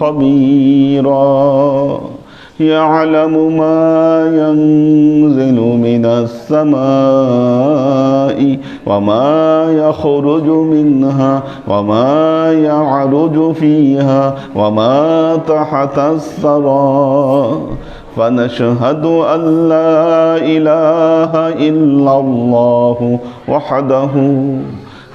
خبيرا. يعلم ما ينزل من السماء وما يخرج منها وما يعرج فيها وما تحت الثرى. فنشهد أن لا إله إلا الله وحده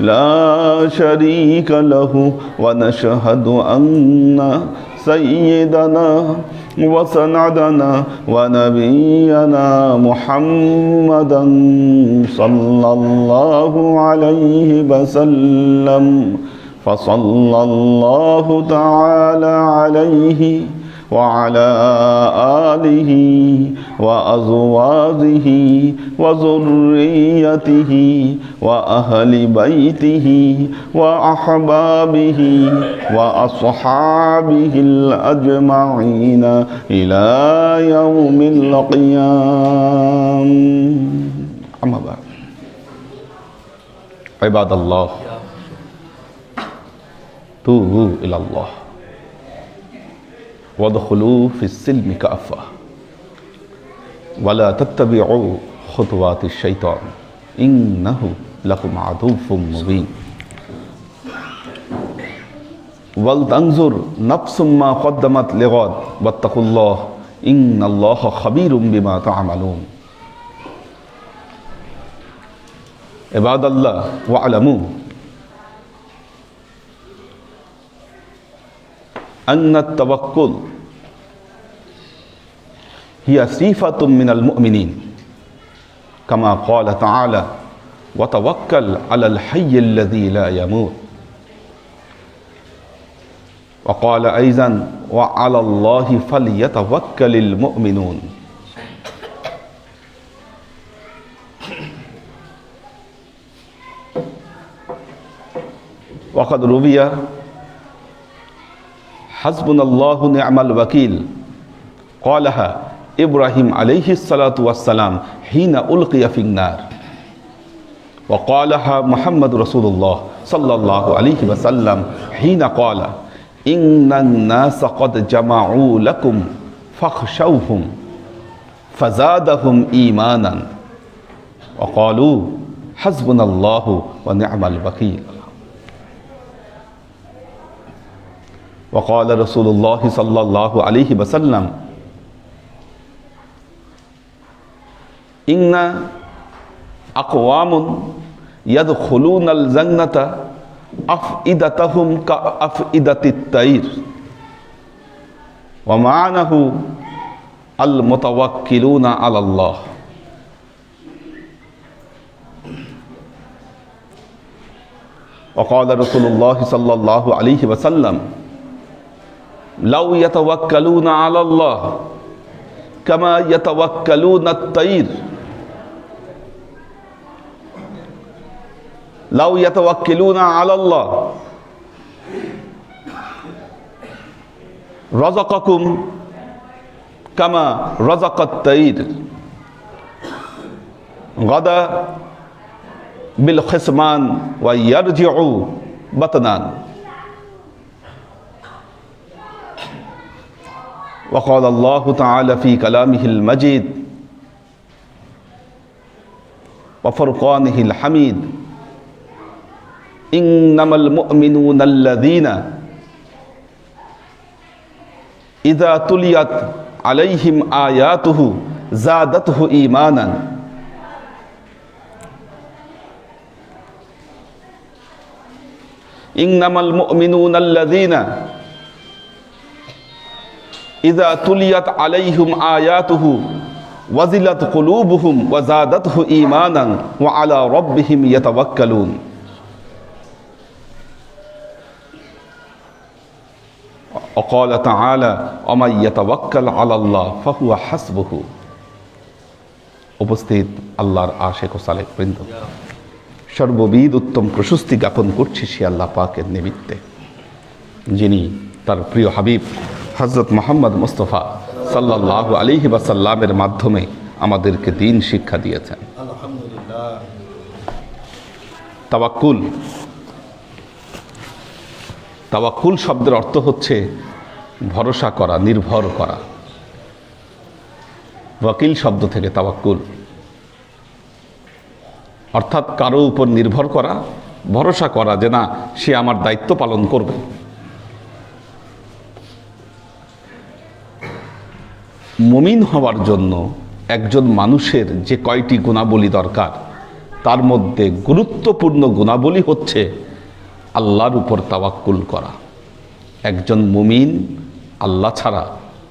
لا شريك له ونشهد أن سيدنا وسندنا ونبينا محمدا صلى الله عليه وسلم فصلى الله تعالى عليه وعلى آله وأزواجه وذريته وأهل بيته وأحبابه وأصحابه الأجمعين إلى يوم القيام. أما بعد. عباد الله. توبوا إلى الله. وادخلوا في السلم كأفة. ولا تتبعوا خطوات الشيطان. إنه لكم عدو مبين. ولتنظر نفس ما قدمت لغد واتقوا الله ان الله خبير بما تعملون. عباد الله واعلموا أن التوكل هي صفة من المؤمنين. كما قال تعالى وتوكل على الحي الذي لا يموت وقال أيضا وعلى الله فليتوكل المؤمنون وقد روي حسبنا الله نعم الوكيل قالها إبراهيم عليه الصلاة والسلام حين ألقي في النار وقالها محمد رسول الله صلى الله عليه وسلم حين قال إن الناس قد جمعوا لكم فاخشوهم فزادهم إيمانا وقالوا حسبنا الله ونعم الوكيل وقال رسول الله صلى الله عليه وسلم إن أقوام يدخلون الجنة أفئدتهم كأفئدة الطير ومعنه المتوكلون على الله. وقال رسول الله صلى الله عليه وسلم لو يتوكلون على الله كما يتوكلون الطير. لو يتوكلون على الله رزقكم كما رزق الطير. غدا بالخصمان ويرجع بطنان. وقال الله تعالى في كلامه المجيد وفرقانه الحميد. إنما المؤمنون الذين إذا تليت عليهم آياته زادته إيمانا. إنما المؤمنون الذين إذا تليت عليهم آياته وزلت قلوبهم وزادته إيمانا وعلى ربهم يتوكلون وقال تعالى ومن يتوكل على الله فهو حسبه উপস্থিত আল্লাহর আশেক ও সালেক বৃন্দ সর্ববিদ উত্তম প্রশস্তি জ্ঞাপন করছি সে আল্লাহ পাকের নিমিত্তে যিনি তার প্রিয় হাবিব হজরত মোহাম্মদ মুস্তফা সাল্লাহ আলিহি বাসাল্লামের মাধ্যমে আমাদেরকে দিন শিক্ষা দিয়েছেন। তাওয়াক্কুল। তাওয়াক্কুল শব্দের অর্থ হচ্ছে ভরসা করা, নির্ভর করা। ওয়াকিল শব্দ থেকে তাওয়াক্কুল। অর্থাৎ কারও উপর নির্ভর করা, ভরসা করা যে না, সে আমার দায়িত্ব পালন করবে। মুমিন হওয়ার জন্য একজন মানুষের যে কয়টি গুণাবলী দরকার, তার মধ্যে গুরুত্বপূর্ণ গুণাবলী হচ্ছে আল্লাহর উপর তাওয়াক্কুল করা। একজন মুমিন আল্লাহ ছাড়া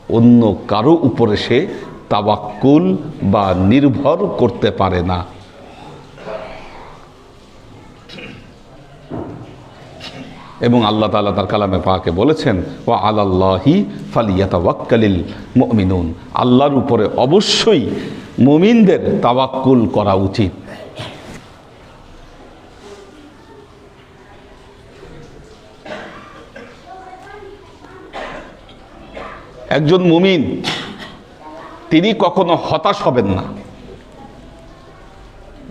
অন্য কারও উপরে সে তাওয়াক্কুল বা নির্ভর করতে পারে না। এবং আল্লাহ তাআলা তার কালামে পাকে বলেছেন ও আলাল্লাহি ফালিয়াতা ওয়াক্কালিল মুমিনুন। আল্লাহর উপরে অবশ্যই মুমিনদের তাওয়াক্কুল করা উচিত। একজন মুমিন, তিনি কখনো হতাশ হবেন না।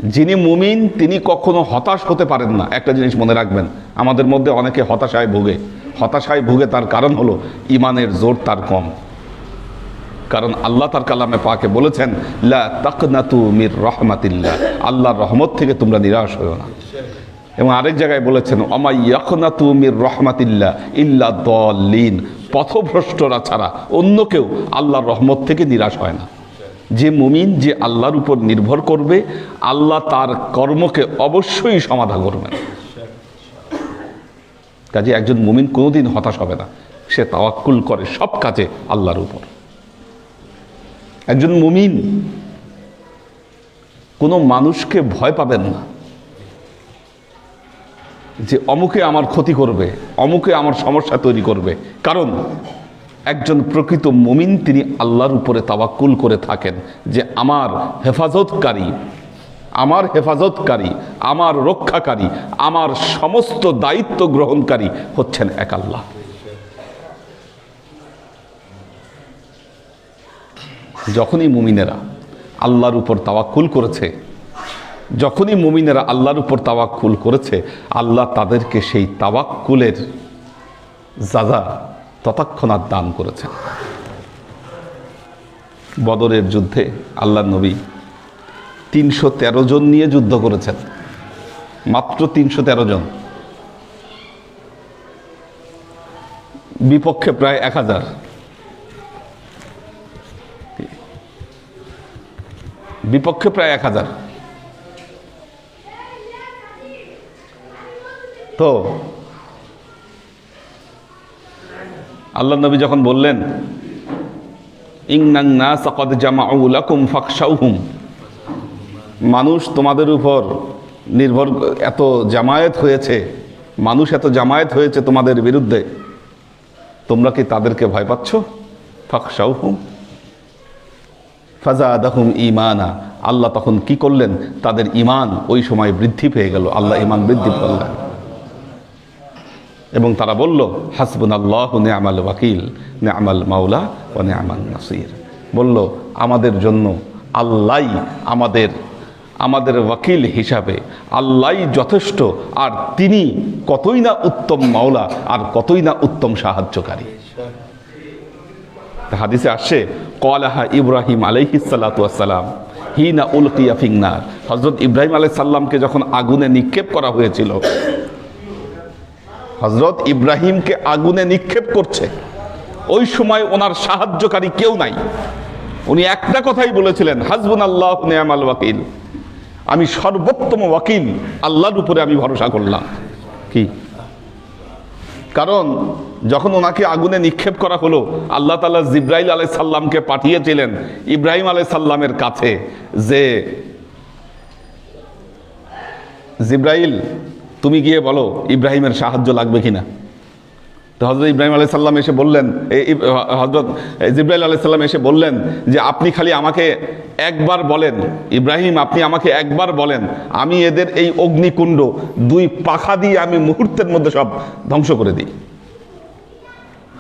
যিনি মুমিন, তিনি কখনো হতাশ হতে পারেন না। একটা জিনিস মনে রাখবেন, আমাদের মধ্যে অনেকে হতাশায় ভোগে। হতাশায় ভুগে তার কারণ হলো, ইমানের জোর তার কম। কারণ আল্লাহ তার কালামে পাকে বলেছেন, লা মির রহমাতিল্লাহ। আল্লাহর রহমত থেকে তোমরা নিরাশ হও না। এবং আরেক জায়গায় বলেছেন, অমাই মির রহমাতিল্লাহ ইল্লা দলিন পথভ্রষ্টরা ছাড়া অন্য কেউ আল্লাহর রহমত থেকে নিরাশ হয় না। যে মুমিন যে আল্লাহর উপর নির্ভর করবে, আল্লাহ তার কর্মকে অবশ্যই সমাধান করবেন। কাজে একজন মুমিন কোনোদিন হতাশ হবে না। সে তাওয়াক্কুল করে সব কাজে আল্লাহর উপর। একজন মুমিন কোনো মানুষকে ভয় পাবেন না যে অমুকে আমার ক্ষতি করবে, অমুকে আমার সমস্যা তৈরি করবে। কারণ একজন প্রকৃত মুমিন তিনি আল্লাহর উপরে তাওয়াক্কুল করে থাকেন যে আমার হেফাজতকারী আমার হেফাজতকারী, আমার রক্ষাকারী, আমার সমস্ত দায়িত্ব গ্রহণকারী হচ্ছেন এক আল্লাহ। যখনই মুমিনেরা আল্লাহর উপর তাওয়াক্কুল করেছে, যখনই মুমিনেরা আল্লাহর উপর তাওয়াক্কুল করেছে, আল্লাহ তাদেরকে সেই তাওয়াক্কুলের জাজা ততক্ষণাৎ দান করেছেন। বদরের যুদ্ধে আল্লাহ নবী তিনশো তেরো জন নিয়ে যুদ্ধ করেছেন। মাত্র তিনশো তেরো জন। বিপক্ষে প্রায় এক হাজার। বিপক্ষে প্রায় এক হাজার। তো আল্লাহ নবী যখন বললেন না মানুষ তোমাদের উপর নির্ভর এত জামায়াত হয়েছে, মানুষ এত জামায়াত হয়েছে তোমাদের বিরুদ্ধে, তোমরা কি তাদেরকে ভয় পাচ্ছ? ফাকসাউহুম ফাজাদাহুম ইমানা আল্লাহ তখন কি করলেন? তাদের ইমান ওই সময় বৃদ্ধি পেয়ে গেল। আল্লাহ ইমান বৃদ্ধি করলেন এবং তারা বলল হাসবুন আল্লাহ নেআমাল ওয়াকিল নেআমাল মাওলা ও নেআমাল নাসির। বলল, আমাদের জন্য আল্লাহ আমাদের আমাদের ওয়াকিল হিসাবে আল্লাহ যথেষ্ট, আর তিনি কতই না উত্তম মাওলা, আর কতই না উত্তম সাহায্যকারী। হাদিসে আসছে কলাহা ইব্রাহিম আলাইহিসাল্লাম হিনা উলকিয়া ফিংনার হজরত ইব্রাহিম আলাই সাল্লামকে যখন আগুনে নিক্ষেপ করা হয়েছিল হজরত ইব্রাহিমকে আগুনে নিক্ষেপ করছে। ওই সময় ওনার সাহায্যকারী কেউ নাই। উনি একটা কথাই বলেছিলেন হাজবুন আল্লাহ নেয়ামাল ওয়াকিল। আমি সর্বোত্তম ওয়াকিল, আল্লাহর উপরে আমি ভরসা করলাম। কি? কারণ যখন ওনাকে আগুনে নিক্ষেপ করা হলো, আল্লাহ তালা জিব্রাইল আলাই সাল্লামকে পাঠিয়েছিলেন ইব্রাহিম আলাই সাল্লামের কাছে যে জিব্রাইল তুমি গিয়ে বলো ইব্রাহিমের সাহায্য লাগবে কিনা? তো হজরত ইব্রাহিম আলাই সাল্লাম এসে বললেন হজরত জিব্রাইল আলাই সাল্লাম এসে বললেন যে, আপনি খালি আমাকে একবার বলেন, ইব্রাহিম আপনি আমাকে একবার বলেন, আমি এদের এই অগ্নিকুণ্ড দুই পাখা দিয়ে আমি মুহূর্তের মধ্যে সব ধ্বংস করে দিই।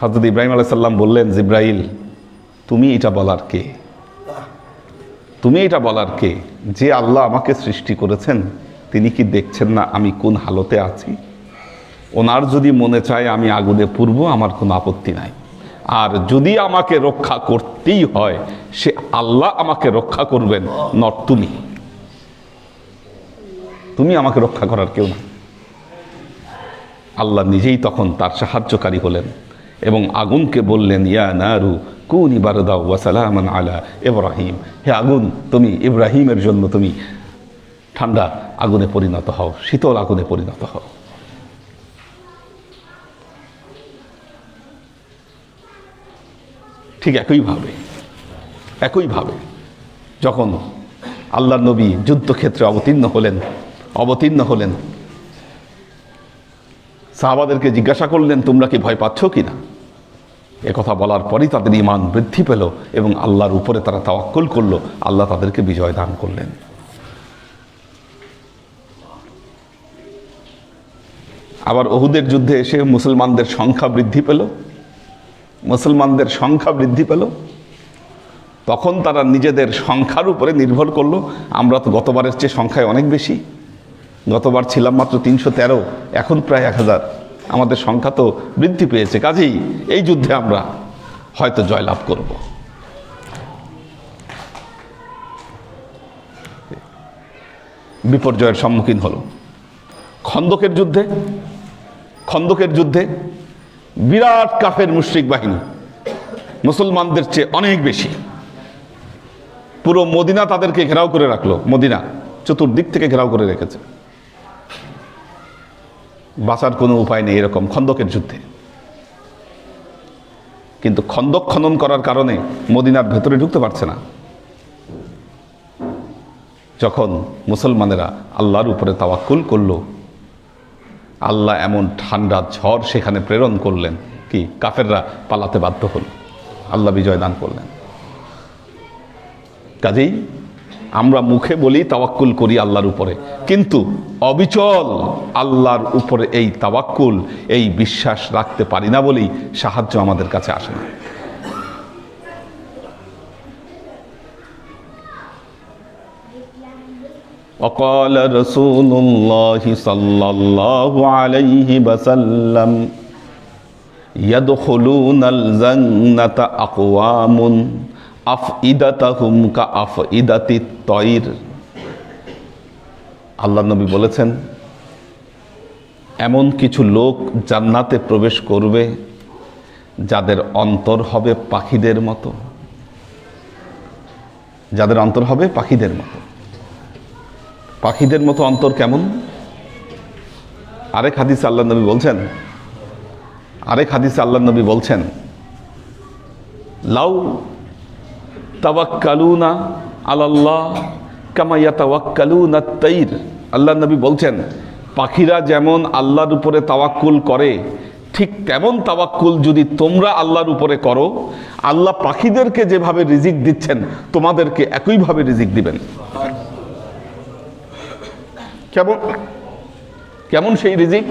হজরত ইব্রাহিম আলাই সাল্লাম বললেন, জিব্রাইল, তুমি এটা বলার কে? তুমি এটা বলার কে? যে আল্লাহ আমাকে সৃষ্টি করেছেন তিনি কি দেখছেন না আমি কোন হালতে আছি? ওনার যদি মনে চায় আমি আগুনে পূর্ব, আমার কোনো আপত্তি নাই। আর যদি আমাকে রক্ষা করতেই হয়, সে আল্লাহ আমাকে রক্ষা করবেন, নট তুমি। তুমি আমাকে রক্ষা করার কেউ না আল্লাহ নিজেই তখন তার সাহায্যকারী হলেন এবং আগুনকে বললেন, ইয়া নারু, কুন ইবারদাউ ওয়াসালামান আলা ইব্রাহিম। হে আগুন, তুমি ইব্রাহিমের জন্য তুমি ঠান্ডা আগুনে পরিণত হও, শীতল আগুনে পরিণত হও। ঠিক একইভাবে একইভাবে যখন আল্লাহ নবী যুদ্ধক্ষেত্রে অবতীর্ণ হলেন অবতীর্ণ হলেন, সাহাবাদেরকে জিজ্ঞাসা করলেন, তোমরা কি ভয় পাচ্ছ কি না? কথা বলার পরই তাদের ইমান বৃদ্ধি পেল এবং আল্লাহর উপরে তারা তাওয়াক্কুল করল, আল্লাহ তাদেরকে বিজয় দান করলেন। আবার ওহুদের যুদ্ধে এসে মুসলমানদের সংখ্যা বৃদ্ধি পেল। মুসলমানদের সংখ্যা বৃদ্ধি পেল। তখন তারা নিজেদের সংখ্যার উপরে নির্ভর করল। আমরা তো গতবারের চেয়ে সংখ্যায় অনেক বেশি। গতবার ছিলাম মাত্র তিনশো তেরো, এখন প্রায় এক হাজার। আমাদের সংখ্যা তো বৃদ্ধি পেয়েছে। কাজেই এই যুদ্ধে আমরা হয়তো জয়লাভ করব। বিপর্যয়ের সম্মুখীন হলো। খন্দকের যুদ্ধে খন্দকের যুদ্ধে বিরাট কাফের মুশ্রিক বাহিনী মুসলমানদের চেয়ে অনেক বেশি। পুরো মদিনা তাদেরকে ঘেরাও করে রাখল, মদিনা চতুর্দিক থেকে ঘেরাও করে রেখেছে। বাঁচার কোনো উপায় নেই এরকম খন্দকের যুদ্ধে। কিন্তু খন্দক খনন করার কারণে মদিনার ভেতরে ঢুকতে পারছে না। যখন মুসলমানেরা আল্লাহর উপরে তাওয়াক্কুল করল আল্লাহ এমন ঠান্ডা ঝড় সেখানে প্রেরণ করলেন। কি? কাফেররা পালাতে বাধ্য হল। আল্লাহ বিজয় দান করলেন। কাজেই আমরা মুখে বলি, তাওয়াক্কুল করি আল্লাহর উপরে। কিন্তু অবিচল আল্লাহর উপরে এই তাওয়াক্কুল, এই বিশ্বাস রাখতে পারি না বলেই সাহায্য আমাদের কাছে আসে না। وقال رسول الله صلى الله عليه وسلم يدخلون الجنة أقوام আফইদাতাহুম কা আফইদাতি তৈর আল্লাহ নবী বলেছেন এমন কিছু লোক জান্নাতে প্রবেশ করবে যাদের অন্তর হবে পাখিদের মতো যাদের অন্তর হবে পাখিদের মতো পাখিদের মতো অন্তর কেমন? আরেক হাদিস আল্লাহ নবী বলছেন, আরেক হাদিস আল্লাহ নবী বলছেন, লাউ তাওয়াক্কালুনা আলাল্লাহ কামাইয়া তাওয়াক্কালুনা তাইর আল্লাহ নবী বলছেন, পাখিরা যেমন আল্লাহর উপরে তাওয়াক্কুল করে, ঠিক তেমন তাওয়াক্কুল যদি তোমরা আল্লাহর উপরে করো, আল্লাহ পাখিদেরকে যেভাবে রিজিক দিচ্ছেন, তোমাদেরকে একইভাবে রিজিক দিবেন। কেমন? কেমন সেই রিজিক?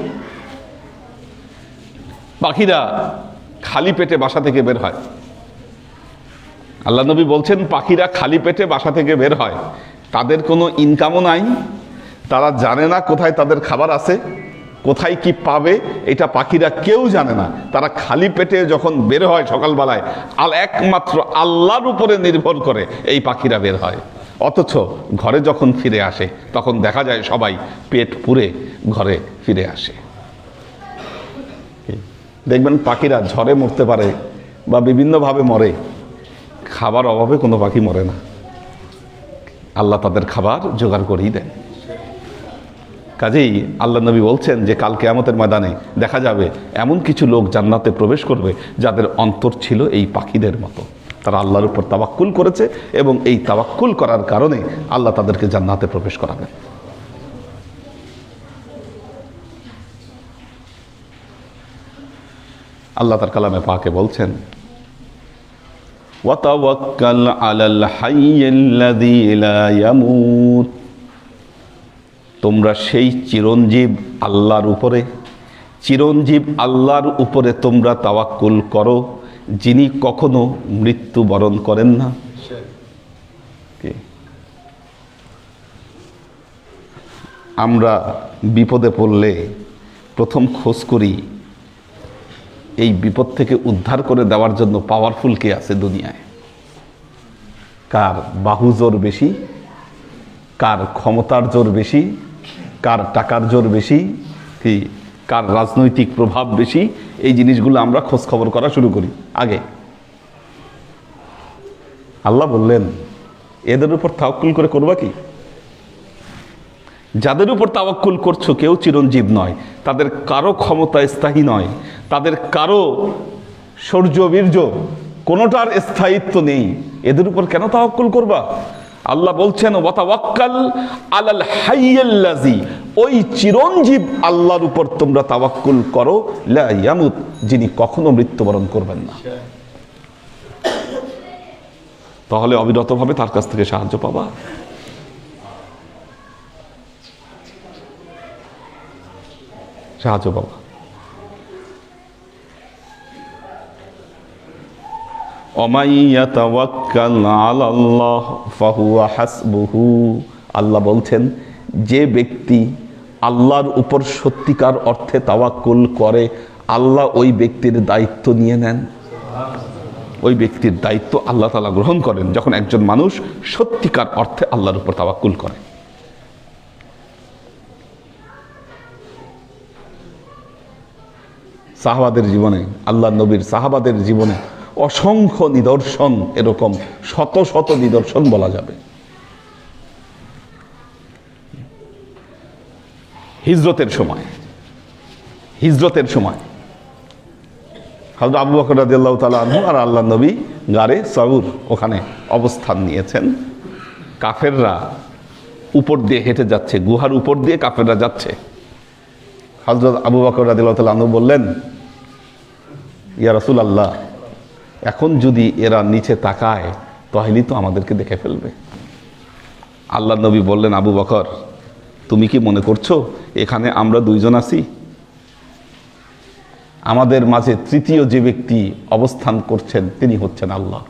পাখিরা খালি পেটে বাসা থেকে বের হয়। আল্লাহ নবী বলছেন, পাখিরা খালি পেটে বাসা থেকে বের হয়। তাদের কোনো ইনকামও নাই। তারা জানে না কোথায় তাদের খাবার আছে, কোথায় কি পাবে, এটা পাখিরা কেউ জানে না। তারা খালি পেটে যখন বের হয় সকালবেলায় আল একমাত্র আল্লাহর উপরে নির্ভর করে এই পাখিরা বের হয়। অথচ ঘরে যখন ফিরে আসে, তখন দেখা যায় সবাই পেট পুরে ঘরে ফিরে আসে। দেখবেন পাখিরা ঝড়ে মরতে পারে বা বিভিন্নভাবে মরে। খাবার অভাবে কোনো পাখি মরে না। আল্লাহ তাদের খাবার জোগাড় করেই দেন। কাজেই আল্লাহ নবী বলছেন যে, কাল কেয়ামতের ময়দানে দেখা যাবে এমন কিছু লোক জান্নাতে প্রবেশ করবে যাদের অন্তর ছিল এই পাখিদের মতো। তারা আল্লাহর উপর তাবাক্কুল করেছে এবং এই তাবাক্কুল করার কারণে আল্লাহ তাদেরকে জান্নাতে প্রবেশ করাবেন। আল্লাহ তার কালামে পাকে বলছেন, ওয়াতাওয়াক্কাল আলাল হাইয়্যাল্লাযী লা ইয়ামুত। তোমরা সেই চিরঞ্জীব আল্লাহর উপরে, চিরঞ্জীব আল্লাহর উপরে তোমরা তাওয়াক্কুল করো। যিনি কখনো মৃত্যু বরণ করেন না? আমরা বিপদে পড়লে প্রথম খোঁজ করি, এই বিপদ থেকে উদ্ধার করে দেওয়ার জন্য পাওয়ারফুল কে আছে দুনিয়ায় কার বাহু জোর বেশি, কার ক্ষমতার জোর বেশি, কার টাকার জোর বেশি, কি কার রাজনৈতিক প্রভাব বেশি এই জিনিসগুলো আমরা খোঁজ খবর করা শুরু করি, আগে। আল্লাহ বললেন, এদের উপর তাওকুল করে করবা কি? যাদের উপর তাওয়াক্কুল করছ কেউ চিরঞ্জীব নয়, তাদের কারও ক্ষমতা স্থায়ী নয়, তাদের কারও শৌর্য বীর্য কোনোটার স্থায়িত্ব নেই। এদের উপর কেন তাওয়াক্কুল করবা? আল্লাহ বলছেন, ওয়াতাওয়াক্কাল আলাল ওই চিরঞ্জীব আল্লাহর উপর তোমরা তাওয়াক্কুল করো, লা ইয়ামুত, যিনি কখনো মৃত্যুবরণ করবেন না। তাহলে অবিরতভাবে তার কাছ থেকে সাহায্য পাবা। সাহায্য পাবা। আল্লাহ বলছেন, যে ব্যক্তি আল্লাহর উপর সত্যিকার অর্থে তাওয়াক্কুল করে, আল্লাহ ওই ব্যক্তির দায়িত্ব নিয়ে নেন। ওই ব্যক্তির দায়িত্ব আল্লাহ তালা গ্রহণ করেন, যখন একজন মানুষ সত্যিকার অর্থে আল্লাহর উপর তাওয়াক্কুল করে। সাহাবাদের জীবনে আল্লাহ নবীর সাহাবাদের জীবনে অসংখ্য নিদর্শন এরকম, শত শত নিদর্শন বলা যাবে। হিজরতের সময় হিজরতের সময় হজরত আবু বকর রাদিয়াল্লাহু তাআলা আনহু আর আল্লাহ নবী গারে সাউর ওখানে অবস্থান নিয়েছেন। কাফেররা উপর দিয়ে হেঁটে যাচ্ছে, গুহার উপর দিয়ে কাফেররা যাচ্ছে। হজরত আবু বকর রাদিয়াল্লাহু তাআলা আনহু বললেন, ইয়া রাসূল আল্লাহ এখন যদি এরা নিচে তাকায়, তাহলেই তো আমাদেরকে দেখে ফেলবে। আল্লাহ নবী বললেন, আবু বকর, তুমি কি মনে করছ এখানে আমরা দুইজন আছি? আমাদের মাঝে তৃতীয় যে ব্যক্তি অবস্থান করছেন, তিনি হচ্ছেন আল্লাহ।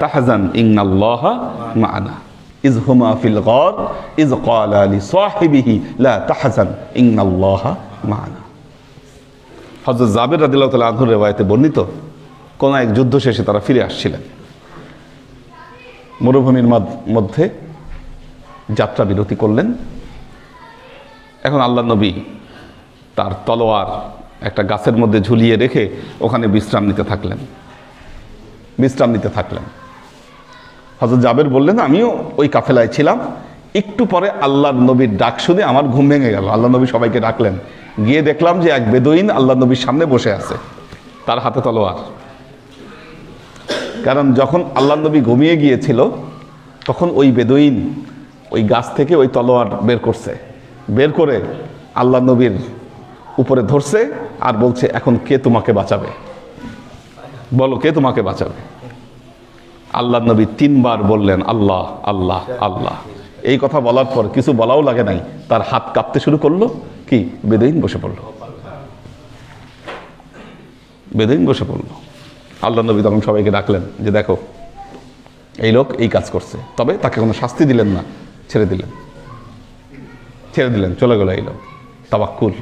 তাহজান, ইন্নাল্লাহা মা'ানা। ইজ হুমা ফিল গর ইজ ক্বালা লি সাহিবিহি, লা তাহজান, ইন্নাল্লাহা মা'ানা। হযরত জাবির রাদিয়াল্লাহু তাআলা আনহুর রিওয়ায়াতে বর্ণিত কোন এক যুদ্ধ শেষে তারা ফিরে আসছিলেন। মরুভূমির মধ্যে যাত্রা বিরতি করলেন। এখন আল্লাহ নবী তার তলোয়ার একটা গাছের মধ্যে ঝুলিয়ে রেখে ওখানে বিশ্রাম নিতে থাকলেন। বিশ্রাম নিতে থাকলেন। হজরত জাবের বললেন, আমিও ওই কাফেলায় ছিলাম। একটু পরে আল্লাহর নবীর ডাক শুনে আমার ঘুম ভেঙে গেল। আল্লাহ নবী সবাইকে ডাকলেন। গিয়ে দেখলাম যে এক বেদইন আল্লাহ নবীর সামনে বসে আছে। তার হাতে তলোয়ার। কারণ যখন আল্লাহ নবী ঘুমিয়ে গিয়েছিল, তখন ওই বেদইন ওই গাছ থেকে ওই তলোয়ার বের করছে। বের করে আল্লাহ নবীর উপরে ধরছে আর বলছে, এখন কে তোমাকে বাঁচাবে? বলো, কে তোমাকে বাঁচাবে? আল্লাহ নবী তিনবার বললেন, আল্লাহ আল্লাহ আল্লাহ। এই কথা বলার পর কিছু বলাও লাগে নাই। তার হাত কাঁপতে শুরু করল। কি? বেদইন বসে পড়ল। বেদইন বসে পড়ল। আল্লাহ নবী তখন সবাইকে ডাকলেন যে, দেখো, এই লোক এই কাজ করছে। তবে তাকে কোনো শাস্তি দিলেন না, ছেড়ে দিলেন। ছেড়ে দিলেন, চলে গেল এই লোক। তাবাক্কুল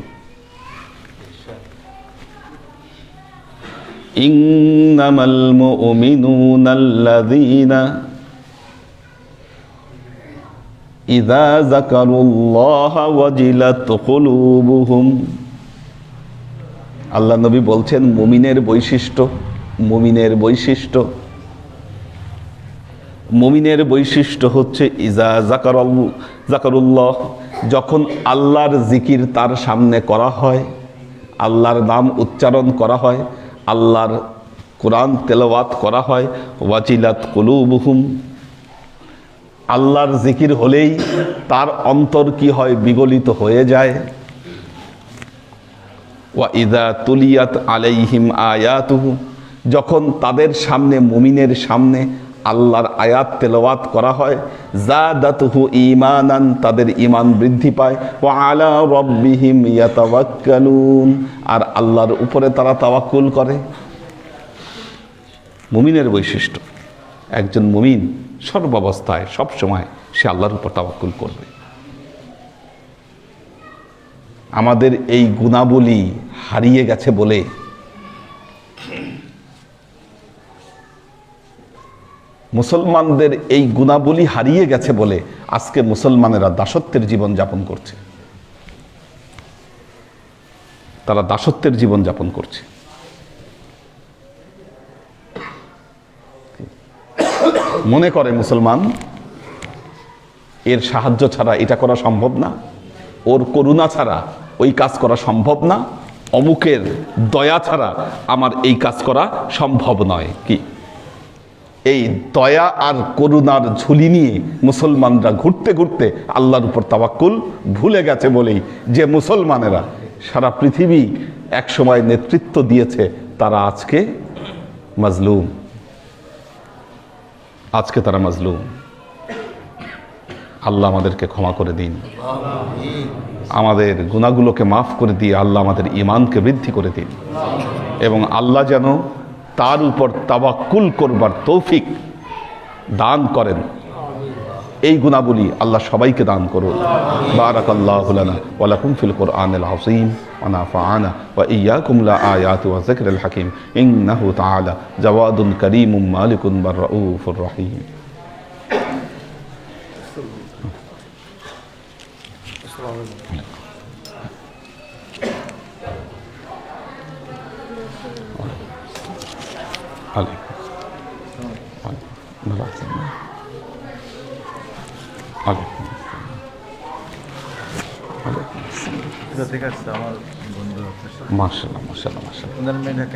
আল্লাহ নবী বলছেন, মুমিনের বৈশিষ্ট্য মুমিনের বৈশিষ্ট্য। মুমিনের বৈশিষ্ট্য হচ্ছে, ইজা জাকারল জাকারুল্লাহ যখন আল্লাহর জিকির তার সামনে করা হয়, আল্লাহর নাম উচ্চারণ করা হয়, আল্লাহর কোরআন তেলাওয়াত করা হয়, ওয়াজিলাত কুলুবুহুম আল্লাহর জিকির হলেই তার অন্তর কি হয় বিগলিত হয়ে যায়। ওয়া ইদা তুলিয়াত আলাইহিম আয়াতুহু যখন তাদের সামনে, মুমিনের সামনে আল্লাহর আয়াত তেলাওয়াত করা হয় জাদাতুহু ঈমানান, তাদের ইমান বৃদ্ধি পায়। ও আলা রাব্বিহিম ইয়াতাওয়াক্কালুন। আর আল্লাহর উপরে তারা তাওয়াক্কুল করে। মুমিনের বৈশিষ্ট্য, একজন মুমিন সর্বাবস্থায় সব সময় সে আল্লাহর উপর তাওয়াক্কুল করবে। আমাদের এই গুণাবলী হারিয়ে গেছে বলে মুসলমানদের এই গুণাবলী হারিয়ে গেছে বলে আজকে মুসলমানেরা দাসত্বের জীবন যাপন করছে। তারা দাসত্বের জীবন যাপন করছে। মনে করে মুসলমান, এর সাহায্য ছাড়া এটা করা সম্ভব না, ওর করুণা ছাড়া ওই কাজ করা সম্ভব না, অমুকের দয়া ছাড়া আমার এই কাজ করা সম্ভব নয়। কি? এই দয়া আর করুণার ঝুলি নিয়ে মুসলমানরা ঘুরতে ঘুরতে আল্লাহর উপর তাবাক্কুল ভুলে গেছে বলেই যে মুসলমানেরা সারা পৃথিবী একসময় নেতৃত্ব দিয়েছে, তারা আজকে মাজলুম। আজকে তারা মাজলুম। আল্লাহ আমাদেরকে ক্ষমা করে দিন। আমাদের গুণাগুলোকে মাফ করে দিয়ে আল্লাহ আমাদের ইমানকে বৃদ্ধি করে দিন। এবং আল্লাহ যেন তার উপর তাবাক্কুল করবার তৌফিক দান করেন। এই গুণাবলী আল্লাহ সবাইকে দান করুন। বারাকাল্লাহু লানা ওয়া লাকুম ফিল কোরআনিল আযীম ওয়া নাফা'ানা ওয়া ইয়্যাকুম লা আয়াতি ওয়া যিকরিল হাকীম। ইন্নাহু তাআলা জাওয়াদুন কারীমুম মালিকুন বার রহিম।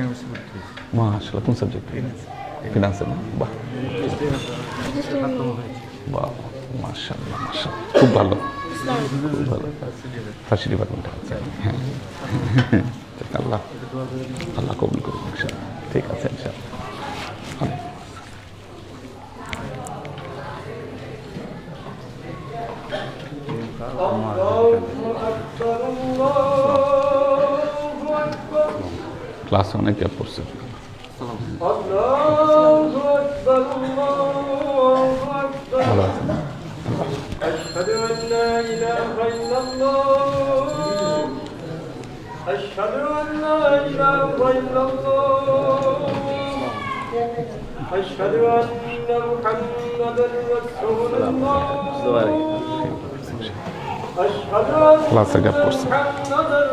ইউনিভার্সিটি ভর্তি হয়েছে মাশাল্লাহ কোন সাবজেক্ট ফিনান্সে না? বাহ। বাহ মাশাল্লাহ মাশাল্লাহ খুব ভালো। খুব ভালো। ফার্সি ডিপার্টমেন্ট হ্যাঁ। আল্লাহ আল্লাহ কবুল করুন ইনশাআল্লাহ ঠিক আছে ইনশাআল্লাহ। ক্লাসে অনেক গ্যাপ পড়ছে ভালো আছেন না? أشهد أن لا إله إلا الله أشهد أن لا إله إلا الله أشهد أن محمدا رسول الله أشهد أن ক্লাসে গ্যাপ পড়ছে محمدا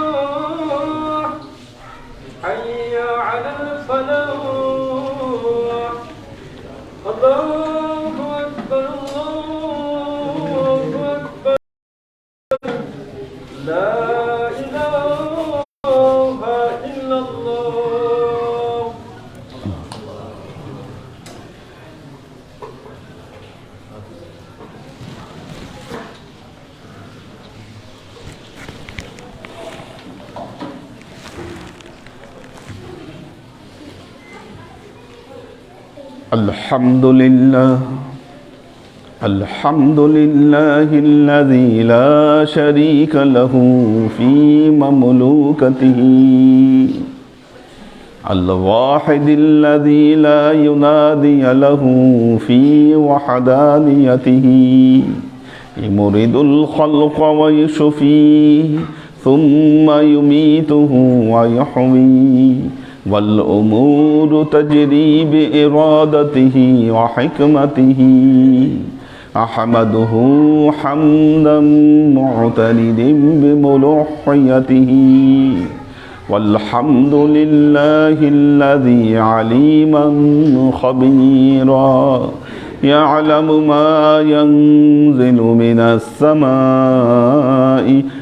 الحمد لله الحمد لله الذي لا شريك له في مملوكته. الواحد الذي لا ينادي له في وحدانيته. يمرد الخلق ويشفيه ثم يميته ويحويه. والأمور تجري بإرادته وحكمته. أحمده حمدا معترد بملوحيته. والحمد لله الذي عليما خبيرا. يعلم ما ينزل من السماء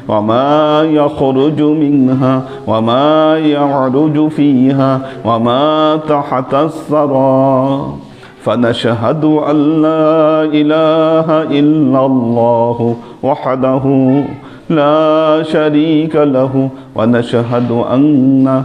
وما يخرج منها وما يعرج فيها وما تحت الثرى. فنشهد أن لا إله إلا الله وحده لا شريك له. ونشهد أن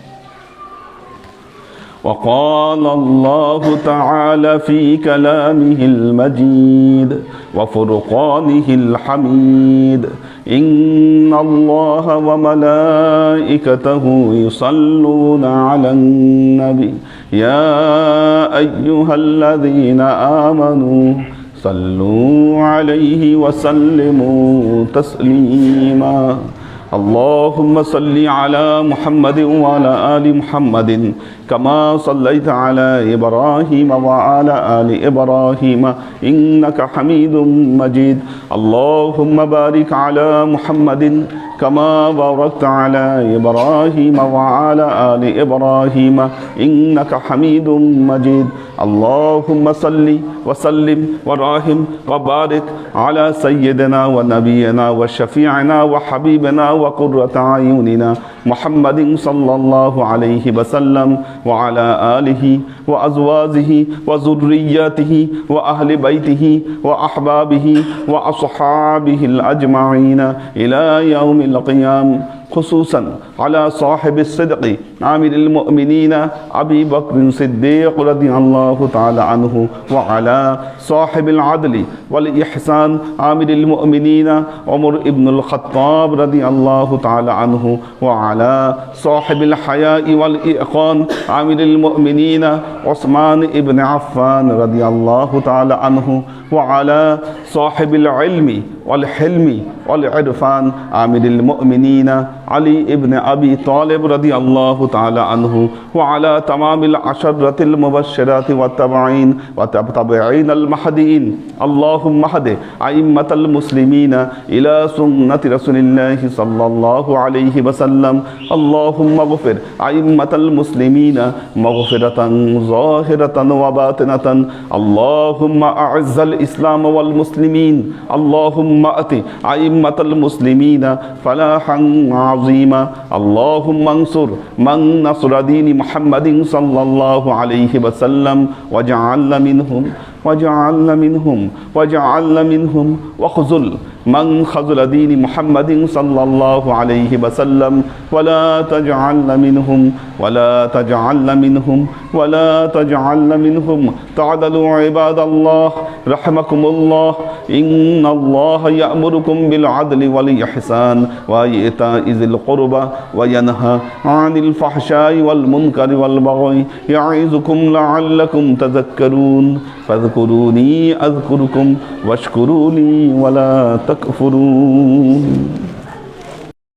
وقال الله تعالى في كلامه المجيد وفرقانه الحميد. إن الله وملائكته يصلون على النبي. يا أيها الذين آمنوا صلوا عليه وسلموا تسليما. اللهم صل على محمد وعلى آل محمد كما صليت على إبراهيم وعلى آل إبراهيم إنك حميد مجيد. اللهم بارك على محمد كما باركت على إبراهيم وعلى آل إبراهيم إنك حميد مجيد. اللهم صل وسلم وراهم وبارك على سيدنا ونبينا وشفيعنا وحبيبنا وقرة أعيننا محمد صلى الله عليه وسلم. وعلى آله وأزواجه وذرياته وأهل بيته وأحبابه وأصحابه الأجمعين إلى يوم القيامة خصوصا على صاحب الصدق عامر المؤمنين أبي بكر الصديق رضي الله تعالى عنه وعلى صاحب العدل والإحسان عامر المؤمنين عمر بن الخطاب رضي الله تعالى عنه وعلى صاحب الحياء والإيقان عامر المؤمنين عثمان بن عفان رضي الله تعالى عنه وعلى صاحب العلم والحلم والعرفان عامر المؤمنين আলী ইবনে আবি তালেব রাদি আল্লাহ তালা আনহু ও আলা তামামিল আশরাতিল মুবাশশিরাতি ওয়া তাবাঈন ওয়া তাবাঈন আল মাহদিইন। আল্লাহুম্মা হাদে আইম্মাতাল মুসলিমিনা ইলা সুন্নতি রাসূলিল্লাহি সাল্লাল্লাহু আলাইহি ওয়াসাল্লাম। আল্লাহুম্মা গফির আইম্মাতাল মুসলিমিনা মাগফিরাতান যাহিরাতান ওয়া বাতিনাতান। আল্লাহুম্মা আ'আজ্জাল ইসলাম ওয়াল মুসলিমিন। আল্লাহুম্মা আতি আইম্মাতাল মুসলিমিনা ফালাহান عظيما اللهم انصر من نصر دين محمد صلى الله عليه وسلم. واجعلنا منهم واجعلنا منهم واجعلنا منهم. وخذل من خذل دين محمد صلى الله عليه وسلم ولا تجعلنا منهم ولا تجعلنا منهم ولا تجعلنا منهم. تعدلوا عباد الله رحمكم الله إن الله يأمركم بالعدل والإحسان وإيتاء ذي القربى وينهى عن الفحشاء والمنكر والبغي يعظكم لعلكم تذكرون. فاذكروني أذكركم واشكروا لي ولا تكفرون